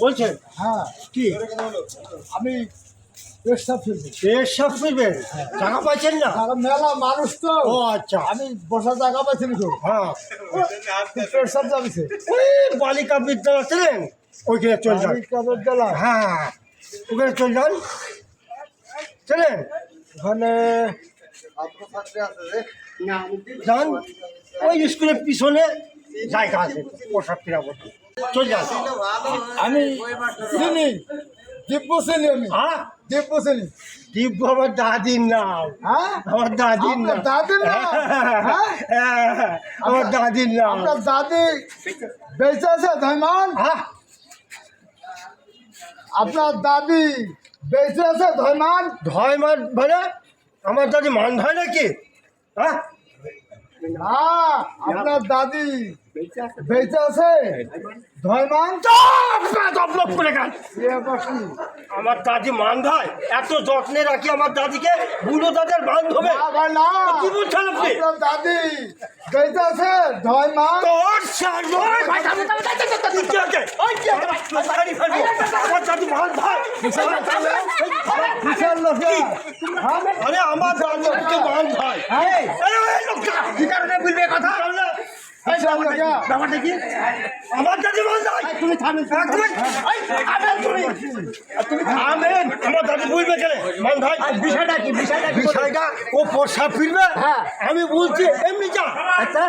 বলছেন? হ্যাঁ। কি? আমি পেশাব পেশাব টাকা না? মেলা মানুষ তো। ও আচ্ছা। আমি বসার জায়গা পাইছি না তো। হ্যাঁ। পেশাব যাবিছে ওই বালিকা বিদ্যালয় ছিলেন? ওইখানে চল যান। বিদ্যালয়? হ্যাঁ ওখানে চল যান। চলেন ওখানে যান। ওই স্কুলের পিছনে জায়গা আছে পোশাক ফেরা করতে চল যান। আমি চিনি দিব্য চিনি আমি। হ্যাঁ? দিব্য চিনি দিব্য আমার দাদির নাম। হ্যাঁ? আমার দাদির নাম। আপনার দাদির নাম? হ্যাঁ? আমার দাদির নাম। আপনার দাদি বেঁচে আছে ধৈমান হ্যাঁ? আপনার দাদি বেঁচে আছে ধৈমান ধয় মান আমার দাদি মান হয় নাকি? হ্যাঁ? হ্যাঁ আপনার দাদি বেঁচে আছে। ধৈমান! ডেভেলপ করে গান আমার দাদি মান ধয় এত যত্নে রাখি আমার দাদিকে বুড়ো দাদের মান ধবে। না কি বলছেন আপনি? দাদি তোর ফেলব। আমার দাদি মান ধয় হ্যাঁ আরে আমার মান ধয় ব্যাপারটা কি? আমার দাদি মান তুমি থামেন তুমি তুমি থামেন আমার দাদি বুঝবে কেন? মান ভাই বিষয়টা কি? বিষয়টা বিষয়টা ও ফিরবে। হ্যাঁ। আমি বলছি এমনি যা। আচ্ছা।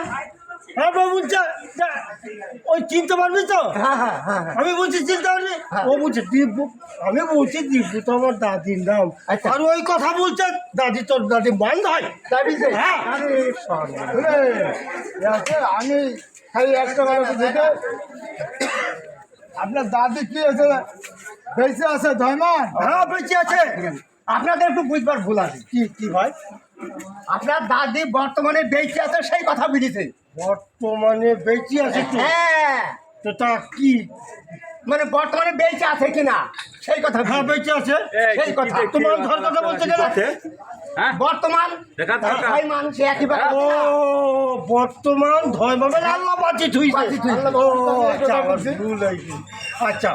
হ্যাঁ বাবু। ওই চিনতে পারবি তো? হ্যাঁ হ্যাঁ হ্যাঁ আমি বলছি চিনতে পারবি? ও বলছে দিব্যু আমি বলছি দিব্যু তো আমার দাদির নাম। আচ্ছা। আর ওই কথা বলছে দাদি তোর দাদি বান্ধ হয়। আমি খালি একটা কথা আপনার দাদি কি আছে? বেঁচে আছে ধৈমান হ্যাঁ বেঁচে আছে। আপনাদের একটু বুঝবার ভুল আছে। কি কি ভাই? আপনার দাদি বর্তমানে বেঁচে আছে সেই কথা বুঝেছে বর্তমানে বেঁচে আছে তো? হ্যাঁ। তো তা কি? মানে বর্তমানে বেঁচে আছে কিনা? সেই কথা হ্যাঁ বেঁচে আছে। সেই কথা। তোমার ধর কথা বলতে গেলে। বর্তমান ভাই মানুষ একই ও বর্তমান মানে আল্লাহ বাঁচি থুইছে। ও আচ্ছা হয়েছে আচ্ছা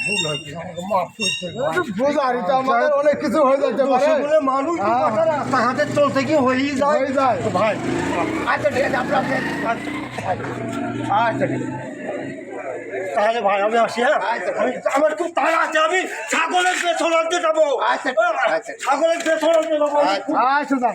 ভুল হয়েছে আমাকে মাফ করতে একটু তো আমাদের অনেক কিছু হয়ে বলে মানুষ হ্যাঁ। চলতে কি হয়েই যায় হয়ে ভাই আচ্ছা ঠিক আছে আপনার আচ্ছা ঠিক তাহলে ভাই আমি আসি হ্যাঁ আমার খুব তাড়া আছে আমি ছাগলের পেছন আনতে যাব আচ্ছা, আচ্ছা। ছাগলের পেছন আনতে যাব আচ্ছা